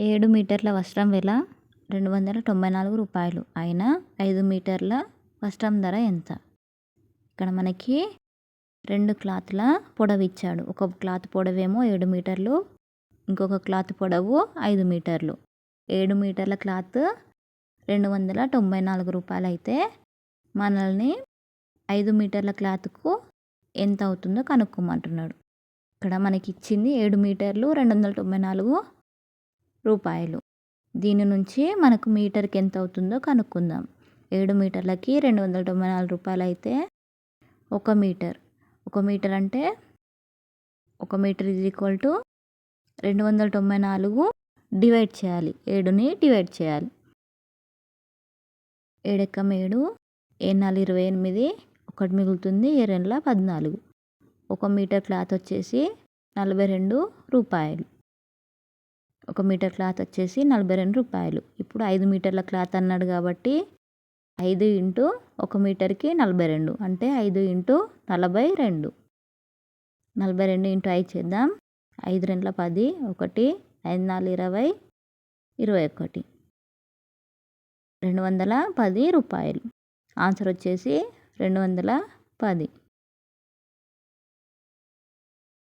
ఏడు మీటర్ల వస్త్రం వెల రెండు వందల తొంభై నాలుగు రూపాయలు. అయినా ఐదు మీటర్ల వస్త్రం ధర ఎంత? ఇక్కడ మనకి రెండు క్లాత్ల పొడవు ఇచ్చాడు. ఒక క్లాత్ పొడవేమో ఏడు మీటర్లు ఇంకొక క్లాత్ పొడవు ఐదు మీటర్లు. ఏడు మీటర్ల క్లాత్ రెండు వందల తొంభై నాలుగు రూపాయలు అయితే మనల్ని ఐదు మీటర్ల క్లాత్కు ఎంత అవుతుందో కనుక్కోమంటున్నాడు. ఇక్కడ మనకి ఇచ్చింది ఏడు మీటర్లు రెండు వందల తొంభై నాలుగు రూపాయలు. దీని నుంచి మనకు మీటర్కి ఎంత అవుతుందో కనుక్కుందాం. ఏడు మీటర్లకి రెండు వందల తొంభై నాలుగు రూపాయలు అయితే ఒక మీటర్. ఒక మీటర్ అంటే ఒక మీటర్ ఇది ఈక్వల్ టు రెండు వందల తొంభై నాలుగు డివైడ్ చేయాలి. ఏడుని డివైడ్ చేయాలి. ఏడెక్కం ఏడు? ఏ నాలుగు ఇరవై ఎనిమిది? ఒకటి మిగులుతుంది. ఏ రెండుల పద్నాలుగు. ఒక మీటర్ క్లాత్ వచ్చేసి నలభై రెండు రూపాయలు. ఒక మీటర్ క్లాత్ వచ్చేసి నలభై రెండు రూపాయలు. ఇప్పుడు ఐదు మీటర్ల క్లాత్ అన్నాడు కాబట్టి ఐదు ఇంటూ ఒక మీటర్కి నలభై రెండు. అంటే ఐదు ఇంటూ నలభై రెండు. నలభై రెండు ఇంటూ ఐదు చేద్దాం. ఐదు రెండుల పది ఒకటి ఐదు నాలుగు ఇరవై ఇరవై ఒకటి. రెండు వందల పది రూపాయలు. ఆన్సర్ వచ్చేసి రెండు వందల పది.